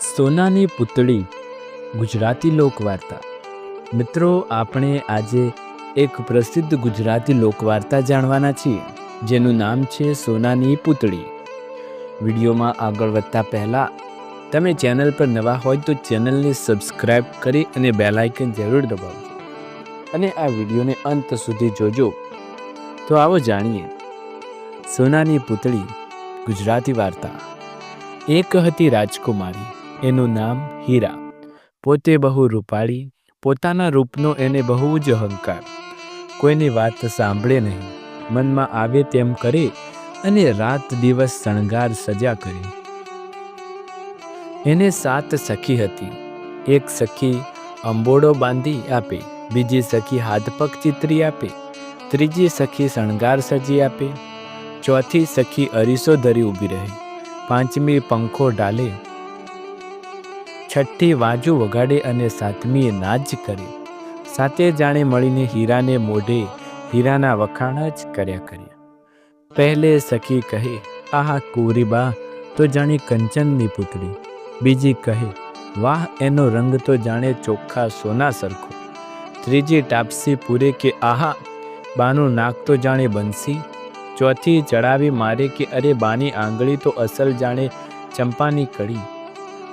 સોનાની પૂતળી, ગુજરાતી લોકવાર્તા. મિત્રો, આપણે આજે એક પ્રસિદ્ધ ગુજરાતી લોકવાર્તા જાણવાના છીએ, જેનું નામ છે સોનાની પૂતળી. વિડીયોમાં આગળ વધતા પહેલાં, તમે ચેનલ પર નવા હોય તો ચેનલને સબસ્ક્રાઈબ કરી અને બેલાઇકન જરૂર દબાવજો. અને આ વિડીયોને અંત સુધી જોજો. તો આવો જાણીએ. સોનાની પૂતળી, ગુજરાતી વાર્તા. એક હતી રાજકુમારી. એનું નામ હીરા. પોતે બહુ રૂપાળી, પોતાના રૂપનો એને બહુ જ અહંકાર. કોઈની વાત સાંભળે નહીં, મનમાં આવે તેમ કરે અને રાત દિવસ શણગાર સજા કરે. એને સાત સખી હતી. એક સખી અંબોડો બાંધી આપે, બીજી સખી હાથપગ ચિત્રી આપે, ત્રીજી સખી શણગાર સજી આપે, ચોથી સખી અરીસો ધરી ઊભી રહે, પાંચમી પંખો ડાલે છઠ્ઠી વાજુ વગાડે અને સાતમીએ નાચ કરે. સાતે જાણે મળીને હીરાને મોઢે, હીરાના વખાણ જ કર્યા કર્યા પહેલે સખી કહે, આહા કુંવરીબા તો જાણે કંચનની પુતળી બીજી કહે, વાહ, એનો રંગ તો જાણે ચોખ્ખા સોના સરખો. ત્રીજી ટાપસી પૂરે કે, આહા, બાનું નાક તો જાણે બંસી. ચોથી ચડાવી મારે કે, અરે, બાની આંગળી તો અસલ જાણે ચંપાની કડી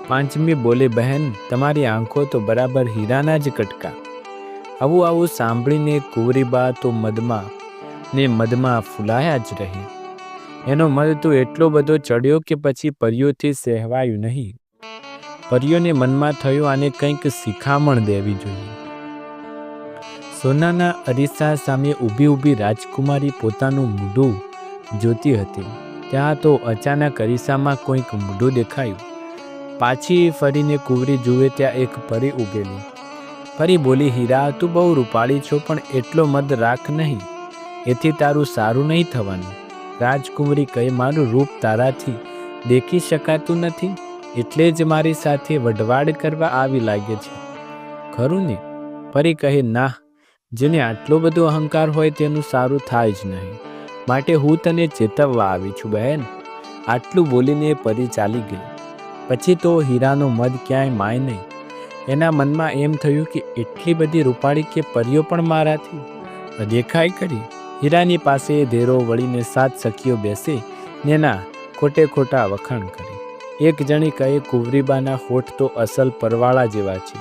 પાંચમી બોલે, બહેન, તમારી આંખો તો બરાબર હીરાના જ કટકા. આવું આવું સાંભળીને કુંવરીબા તો મદમાં ને મદમાં ફૂલાયા જ રહી. એનો મદ તો એટલો બધો ચડ્યો કે પછી પરીઓથી સહેવાયું નહીં. પરીઓને મનમાં થયું આને કંઈક શિખામણ દેવી જોઈએ. સોનાના અરીસા સામે ઊભી ઊભી રાજકુમારી પોતાનું મૂઢું જોતી હતી. ત્યાં તો અચાનક અરીસામાં કોઈક મૂઢું દેખાયું. પાછી ફરીને કુંવરી જુએ ત્યાં એક પરી ઉગેલી. પરી બોલી, હીરા, તું બહુ રૂપાળી છો, પણ એટલો મદ રાખ નહીં. એથી તારું સારું નહીં થવાનું. રાજકુંવરી કહે, મારું રૂપ તારાથી દેખી શકાતું નથી. એટલે જ મારી સાથે વઢવાડ કરવા આવી લાગે છે. ખરું ને? પરી કહે, ના, જેને આટલો બધો અહંકાર હોય તેનું સારું થાય જ નહીં. માટે હું તને ચેતવવા આવી છું, બહેન. આટલું બોલીને પરી ચાલી ગઈ. પછી તો હીરાનો મદ ક્યાંય માય નહીં. એના મનમાં એમ થયું કે એટલી બધી રૂપાળી કે પરીઓ પણ મારાથી દેખાય કરી હીરાની પાસે ધેરો વળીને સાત સખીઓ બેસે ને ખોટે ખોટા વખાણ કરે. એક જણી કહે, કુંવરીબાના હોઠ તો અસલ પરવાળા જેવા છે.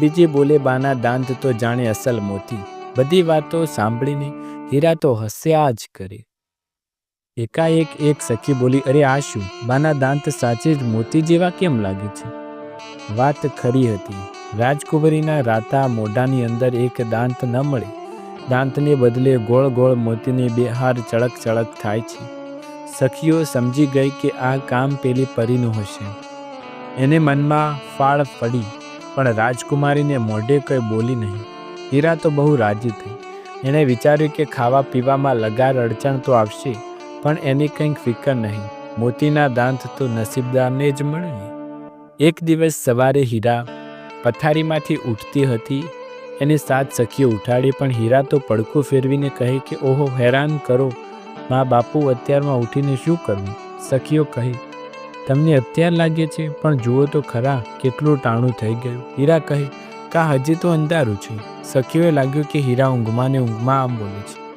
બીજી બોલે, બાના દાંત તો જાણે અસલ મોતી. બધી વાતો સાંભળીને હીરા તો હસ્યા જ કરે. એકાએક એક સખી બોલી, અરે આ શું? બાના દાંત સાચે જ મોતી જેવા કેમ લાગે છે? વાત ખરી હતી. રાજકુંવરીના રાતા મોઢાની અંદર એક દાંત ન મળે. દાંતને બદલે ગોળ ગોળ મોતીને બેહાર ચળક ચળક થાય છે. સખીઓ સમજી ગઈ કે આ કામ પેલી પરીનું હશે. એને મનમાં ફાળ પડી, પણ રાજકુમારીને મોઢે કંઈ બોલી નહીં. હીરા તો બહુ રાજી થઈ. એણે વિચાર્યું કે ખાવા પીવામાં લગાર અડચણ તો આવશે. પણ એની કંઈક ફિકર નહીં. મોતીના દાંત તો નસીબદારને જ મળે એક દિવસ સવારે હીરા પથારીમાંથી ઉઠતી હતી. એની સાત સખીઓ ઉઠાડી, પણ હીરા તો પડખું ફેરવીને કહે કે, ઓહો, હેરાન કરો. મા બાપુ અત્યારમાં ઉઠીને શું કરવું સખીઓ કહે, તમને અત્યાર લાગે છે, પણ જુઓ તો ખરા, કેટલું ટાણું થઈ ગયું. હીરા કહે, કા, હજી તો અંધારું છે. સખીઓએ લાગ્યું કે હીરા ઊંઘમાં ને ઊંઘમાં આમ બોલે છે.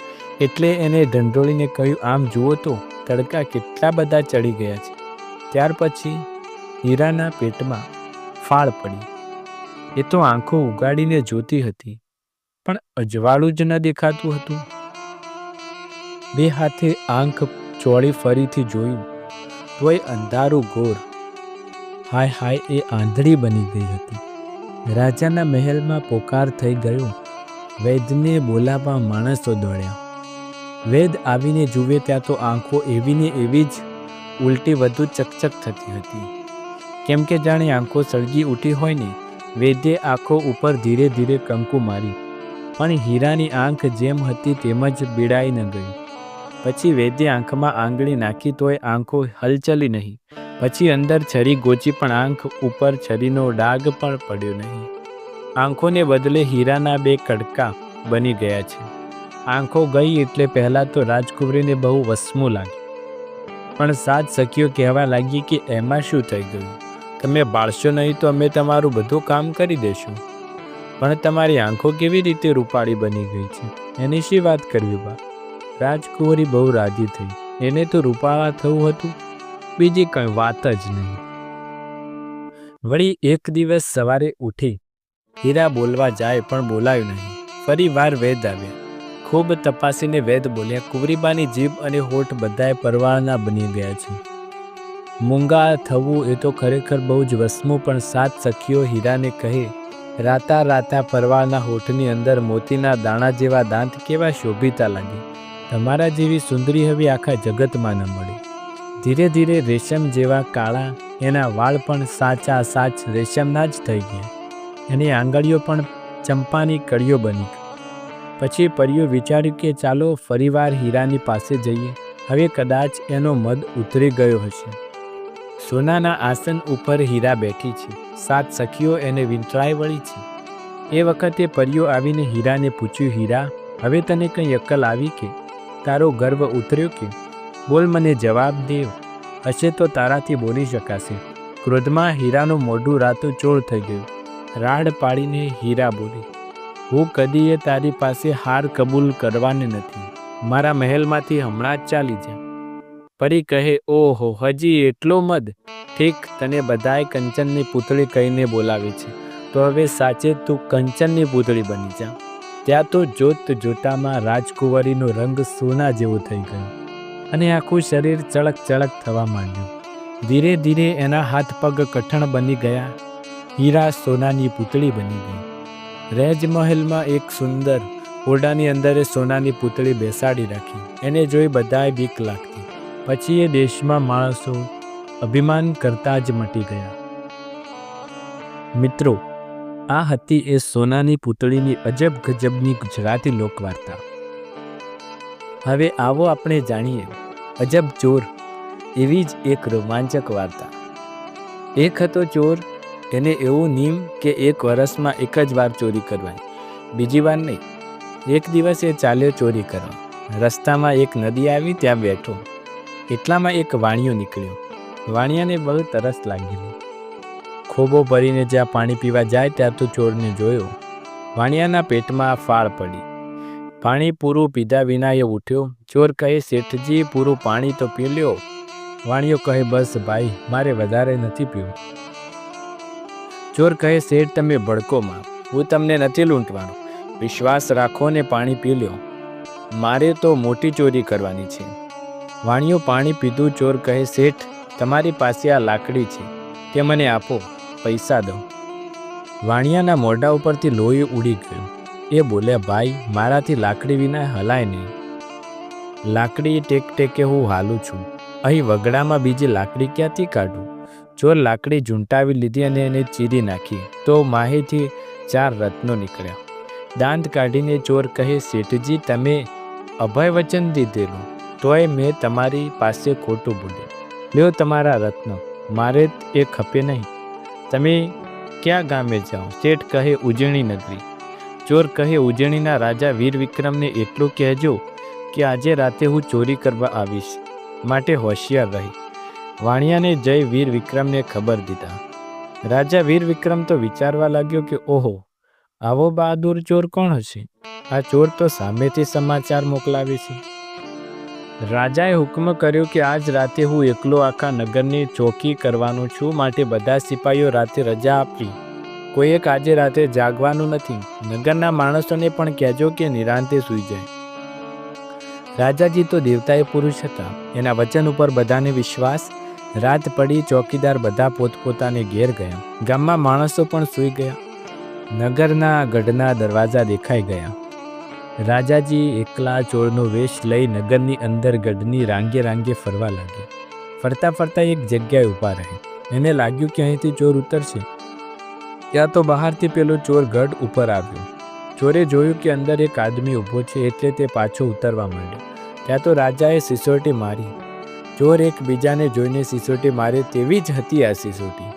એટલે એને ઢંઢોળીને કહ્યું, આમ જુઓ તો, તડકા કેટલા બધા ચડી ગયા છે. ત્યાર પછી હીરાના પેટમાં ફાળ પડી. એ તો આંખો ઉગાડીને જોતી હતી, પણ અજવાળું જ ન દેખાતું હતું. બે હાથે આંખ ચોળી ફરીથી જોયું, તોય અંધારું ઘોર હાય હાય, એ આંધળી બની ગઈ હતી. રાજાના મહેલમાં પોકાર થઈ ગયો વૈદને બોલાવવા માણસો દોડ્યા. વેદ આવીને જુએ ત્યાં તો આંખો એવી ને એવી જ ઉલટી વધુ ચકચક થતી હતી. કેમ કે જાણે આંખો સળગી ઉઠી હોય ને વેદ્યે આંખો ઉપર ધીરે ધીરે કંકુ મારી. પણ હીરાની આંખ જેમ હતી તેમ જ બીડાઈ ન ગઈ. પછી વેદે આંખમાં આંગળી નાખી તોય આંખો હલચલી નહીં. પછી અંદર છરી ગોચી પણ આંખ ઉપર છરીનો ડાઘ પણ પડ્યો નહીં. આંખોને બદલે હીરાના બે કડકા બની ગયા છે. આંખો ગઈ એટલે પહેલાં તો રાજકુંવરીને બહુ વસમું લાગ્યું. પણ સાત સખીઓ કહેવા લાગી કે એમાં શું થઈ ગયું? તમે બાળશો નહીં તો અમે તમારું બધું કામ કરી દેશું. પણ તમારી આંખો કેવી રીતે રૂપાળી બની ગઈ છે? એની શી વાત કરવી બા? રાજકુંવરી બહુ રાજી થઈ. એને તો રૂપાળા થવું હતું? બીજી કંઈ વાત જ નહીં. વળી એક દિવસ સવારે ઉઠી. હીરા બોલવા જાય પણ બોલાયું નહીં. ફરી વાર વેદ આવ્યા. ખૂબ તપાસીને વેદ બોલ્યા, કુંવરીબાની જીભ અને હોઠ બધાએ પરવાળના બની ગયા છે. મૂંગા થવું એ તો ખરેખર બહુ જ વસમું, પણ સાત સખીઓ હીરાને કહે, રાતા રાતા પરવાળના હોઠની અંદર મોતીના દાણા જેવા દાંત કેવા શોભિતા લાગે. તમારા જેવી સુંદરી હવે આખા જગતમાં ન મળે. ધીરે ધીરે રેશમ જેવા કાળા, એના વાળ પણ સાચા સાચ રેશમના જ થઈ ગયા. એની આંગળીઓ પણ ચંપાની કળીઓ બની પછી પરીઓ વિચાર્યું કે ચાલો ફરીવાર હીરાની પાસે જઈએ. હવે કદાચ એનો મદ ઉતરી ગયો હશે. સોનાના આસન ઉપર હીરા બેઠી છે. સાત સખીઓ એને વીંટળાઈ વળી છે. એ વખતે પરીઓ આવીને હીરાને પૂછ્યું, હીરા, હવે તને કંઈ અક્કલ આવી કે? તારો ગર્વ ઉતર્યો કે? બોલ મને જવાબ દેવ. હશે તો તારાથી બોલી શકાશે. ક્રોધમાં હીરાનું મોઢું રાતું ચોળ થઈ ગયું. રાડ પાડીને હીરા બોલી હું કદીએ તારી પાસે હાર કબૂલ કરવાની નથી. મારા મહેલમાંથી હમણાં જ ચાલી જા. પરી કહે, ઓહો, હજી એટલો મદ. ઠીક, તને બધાએ કંચનની પૂતળી કહીને બોલાવી છે. તો હવે સાચે તું કંચનની પૂતળી બની જા. ત્યાં તો જોત જોતામાં રાજકુંવરીનો રંગ સોના જેવો થઈ ગયો. અને આખું શરીર ચળક ચળક થવા માંડ્યું. ધીરે ધીરે એના હાથ પગ કઠણ બની ગયા. હીરા સોનાની પૂતળી બની ગઈ. રેજમહેલમાં એક સુંદર, ઓરડાની અંદર એ સોનાની પૂતળી બેસાડી રાખી. એને જોઈ બધાએ બીક લાગતી. પછી એ દેશમાં માણસો અભિમાન કરતા જ મટી ગયા. મિત્રો, આ હતી એ સોનાની પૂતળીની અજબ ગજબની ગુજરાતી લોકવાર્તા. હવે આવો આપણે જાણીએ, અજબ ચોર એવી જ એક રોમાંચક વાર્તા. એક હતો ચોર એને એવું નિયમ કે એક વર્ષમાં એક જ વાર ચોરી કરવાની. બીજી વાર નહીં. એક દિવસ એ ચાલ્યો ચોરી કરવા. રસ્તામાં એક નદી આવી, ત્યાં બેઠો. એટલામાં એક વાણિયો નીકળ્યો. વાણિયાને બહુ તરસ લાગેલી. ખોબો ભરીને જ્યાં પાણી પીવા જાય, ત્યાં તો ચોરને જોયો. વાણિયાના પેટમાં ફાળ પડી. પાણી પૂરું પીધા વિના એ ઉઠ્યો. ચોર કહે, શેઠજી, પૂરું પાણી તો પી લ્યો. વાણિયો કહે, બસ ભાઈ, મારે વધારે નથી પીવું. ચોર કહે શેઠ તમે ભડકોમાં, હું તમને નથી લૂંટવાનો. વિશ્વાસ રાખો ને પાણી પી લ્યો. મારે તો મોટી ચોરી કરવાની છે. વાણિયો પાણી પીધું, ચોર કહે, શેઠ, તમારી પાસે આ લાકડી છે, તે મને આપો, પૈસા દો. વાણિયાના મોઢા ઉપરથી લોહી ઉડી ગયું. એ બોલ્યા ભાઈ, મારાથી લાકડી વિના હલાય નહીં. લાકડી ટેક ટેકે હું હાલું છું. અહીં વગડામાં બીજી લાકડી ક્યાંથી કાઢું? ચોર લાકડી ઝૂંટાવી લીધી અને એને ચીરી નાખી, તો માહીથી ચાર રત્નો નીકળ્યા. દાંત કાઢીને ચોર કહે, શેઠજી, તમે અભય વચન દીધેલું, તોય મેં તમારી પાસે ખોટું બોલ્યું. લ્યો તમારા રત્નો, મારે એ ખપે નહીં. તમે ક્યાં ગામે જાઓ? શેઠ કહે, ઉજણી નગરી. ચોર કહે, ઉજણીના રાજા વીર વિક્રમને એટલું કહેજો કે આજે રાતે હું ચોરી કરવા આવીશ, માટે હોશિયાર રહી. વાણિયાને જય વીર વિક્રમને ખબર દીધા. રાજા વીર વિક્રમ તો વિચારવા લાગ્યો કે ઓહો, આવો બહાદુર ચોર કોણ હશે? આ ચોર તો સામેથી સમાચાર મોકલાવે છે. રાજાએ હુકમ કર્યો કે આજ રાતે હું એકલો આખા નગરની ચોકી કરવાનો છું માટે બધા સિપાહીઓ રાતે રજા આપી કોઈએ આજે રાતે જાગવાનું નથી. નગરના માણસોને પણ કહેજો કે નિરાંતે સૂઈ જાય. રાજાજી તો દેવતાએ પુરુષ હતા. એના વચન ઉપર બધાને વિશ્વાસ રાત પડી, ચોકીદાર બધા પોતપોતાને ઘેર ગયા. ગામમાં માણસો પણ સૂઈ ગયા. નગરના ગઢના દરવાજા દેખાઈ ગયા. રાજાજી એકલા ચોરનો વેશ લઈ નગરની અંદર ગઢની રાંગે રાંગે ફરવા લાગ્યા ફરતા ફરતા એક જગ્યાએ ઊભા રહે. એને લાગ્યું કે અહીંથી ચોર ઉતરશે. ત્યાં તો બહારથી પેલો ચોર ગઢ ઉપર આવ્યો. ચોરે જોયું કે અંદર એક આદમી ઊભો છે એટલે તે પાછો ઉતરવા માંડ્યો. ત્યાં તો રાજાએ સિસોટી મારી. ચોર એકબીજાને જોઈને સિસોટી મારે તેવી જ હતી આ સિસોટી.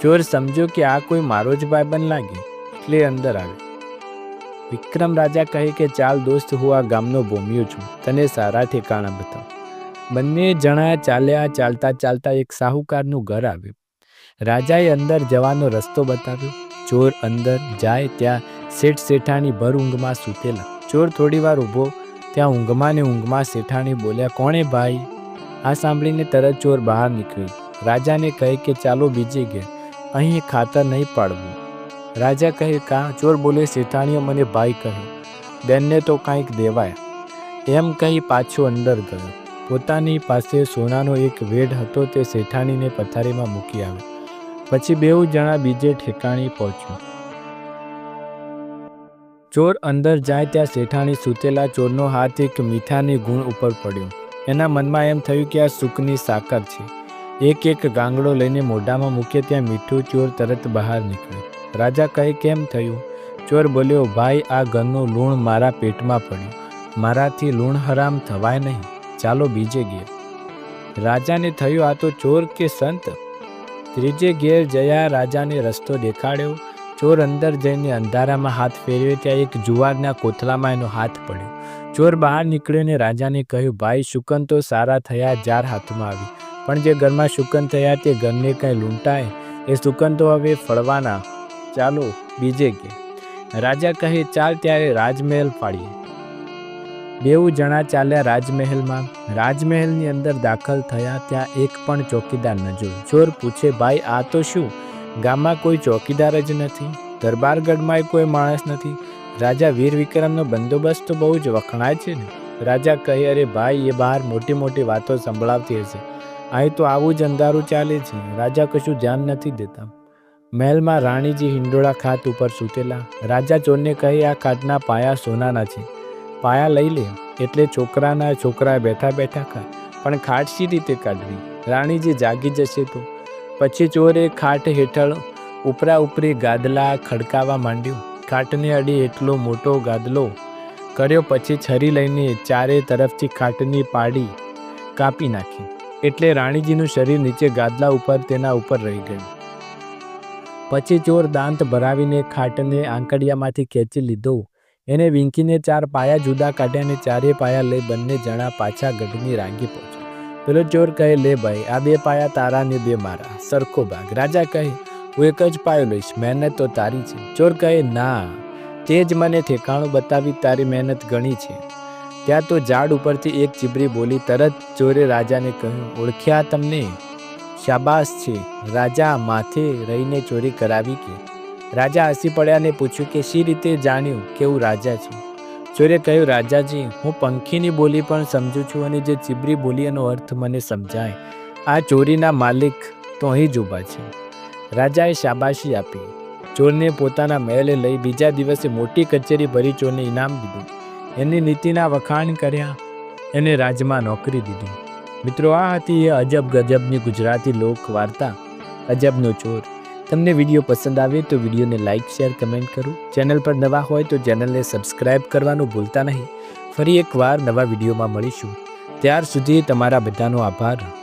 ચોર સમજો કે આ કોઈ મારો જ ભાઈબંધ લાગે, એટલે અંદર આવે. વિક્રમ રાજા કહે કે ચાલ દોસ્ત, હું આ ગામનો ભૂમ્યો છું, તને સારા ઠેકાણા બતાવ. બંને જણા ચાલ્યા ચાલતા ચાલતા એક સાહુકારનું ઘર આવ્યું. રાજાએ અંદર જવાનો રસ્તો બતાવ્યો. ચોર અંદર જાય ત્યાં શેઠ શેઠાણી ભર ઊંઘમાં સૂતેલા. ચોર થોડીવાર ઊભો, ત્યાં ઊંઘમાં ને ઊંઘમાં શેઠાણી બોલ્યા, કોણે ભાઈ? આ સાંભળીને તરત ચોર બહાર નીકળી રાજાને કહે કે, ચાલો બીજે ઘેર. અહીં ખાતર નહીં પાડવું. રાજા કહે, કા? ચોર બોલે શેઠાણીએ મને ભાઈ કહ્યું બેનને તો કાંઈક દેવાય. એમ કહી પાછો અંદર ગયો. પોતાની પાસે સોનાનો એક વેઢ હતો, તે શેઠાણીને પથારીમાં મૂકી આવ્યો. પછી બેઉ જણા બીજે ઠેકાણે પહોંચ્યું. ચોર અંદર જાય ત્યાં શેઠાણી સૂતેલા ચોરનો હાથ એક મીઠાની ગુણ ઉપર પડ્યો. એના મનમાં એમ થયું કે આ સુખની સાકર છે. એક એક ગાંગડો લઈને મોઢામાં મૂકે ત્યાં મીઠું ચોર તરત બહાર નીકળ્યો. રાજા કહે, કેમ થયું? ચોર બોલ્યો, ભાઈ, આ ઘરનું લૂણ મારા પેટમાં પડ્યું. મારાથી લૂણ હરામ થવાય નહીં. ચાલો બીજે ઘેર. રાજાને થયું આ તો ચોર કે સંત? ત્રીજે ઘેર જયા રાજાને રસ્તો દેખાડ્યો. ચોર અંદર જઈને અંધારામાં હાથ ફેરવ્યો ત્યાં એક જુવારના કોથળામાં એનો હાથ પડ્યો. ચોર બહાર નીકળ્યો રાજાને કહ્યું, ભાઈ, શુકન તો સારા થયા જાર હાથમાં આવી. પણ જે ઘરમાં શુકન થયા તે ઘરને કંઈ લૂંટાય? એ શુકન તો હવે ફળવાના. ચાલો, બીજે કે. રાજા કહે, ચાલ ત્યારે રાજમહેલ ફાળીએ. બેઉ જણા ચાલ્યા રાજમહેલમાં. રાજમહેલની અંદર દાખલ થયા ત્યાં એક પણ ચોકીદાર ન જોયું ચોર પૂછે, ભાઈ, આ તો શું? ગામમાં કોઈ ચોકીદાર જ નથી? દરબારગઢમાં કોઈ માણસ નથી? રાજા વીર વિક્રમનો બંદોબસ્ત તો બહુ જ વખણાય છે ને. રાજા કહે, અરે ભાઈ, એ બહાર મોટી મોટી વાતો સંભળાવતી હશે. અહીં તો આવું જ અંધારું ચાલે છે. રાજા કશું ધ્યાન નથી દેતા. મહેલમાં રાણીજી હિંડોળા ખાટ ઉપર સૂતેલા. રાજા ચોરને કહે, આ ખાટના પાયા સોનાના છે. પાયા લઈ લે. એટલે છોકરાના છોકરા બેઠા બેઠા ખા. પણ ખાટ સી રીતે કાઢવી? રાણીજી જાગી જશે તો. પછી ચોરે ખાટ હેઠળ ઉપરા ઉપરી ગાદલા ખડકાવા માંડ્યું. ખાટને અડી એટલો મોટો ગાદલો કર્યો પછી છરી લઈને ચારે તરફથી ખાટની પાડી કાપી નાખી. એટલે રાણીજીનું શરીર નીચે ગાદલા ઉપર તેના ઉપર રહી ગયું. પછી ચોર દાંત ભરાવીને ખાટને આંકડિયામાંથી ખેંચી લીધો. એને વીંકીને ચાર પાયા જુદા કાઢ્યા અને ચારે પાયા લઈ બંને જણા પાછા ગઢની રાંગી પહોંચ્યા. પેલો ચોર કહે, લે ભાઈ, આ બે પાયા તારા ને બે મારા. સરખો ભાગ. રાજા કહે હું એક જ પાયો લઈશ, મહેનત તો તારી છે. ચોર કહે, ના, તે જ મને ઠેકાણું બતાવી તારી મહેનત ઘણી છે. ત્યાં તો ઝાડ ઉપરથી એક ચીબરી બોલી તરત ચોરે રાજાને કહ્યું, ઓળખ્યા તમને? શાબાશ છે. રાજા માથે રહીને ચોરી કરાવી કે? રાજા હસી પડ્યા ને પૂછ્યું કે, શી રીતે જાણ્યું કે હું રાજા છું? ચોરે કહ્યું, રાજાજી, હું પંખીની બોલી પણ સમજું છું અને જે ચીબરી બોલી એનો અર્થ મને સમજાય. આ ચોરીના માલિક તો અહીં જ ઊભા છે. રાજાએ શાબાશી આપી. ચોરને પોતાના મહેલે લઈ બીજા દિવસે મોટી કચેરી ભરી ચોરને ઇનામ દીધું. એની નીતિના વખાણ કર્યા. એને રાજમાં નોકરી દીધી. મિત્રો, આ હતી એ અજબ ગજબની ગુજરાતી લોક વાર્તા અજબનો ચોર. તમને વીડિયો પસંદ આવે તો વિડીયોને લાઇક શેર, કમેન્ટ કરો. ચેનલ પર નવા હોય તો ચેનલને સબસ્ક્રાઇબ કરવાનું ભૂલતા નહીં. ફરી એકવાર નવા વિડીયોમાં મળીશું. ત્યાર સુધી તમારા બધાનો આભાર.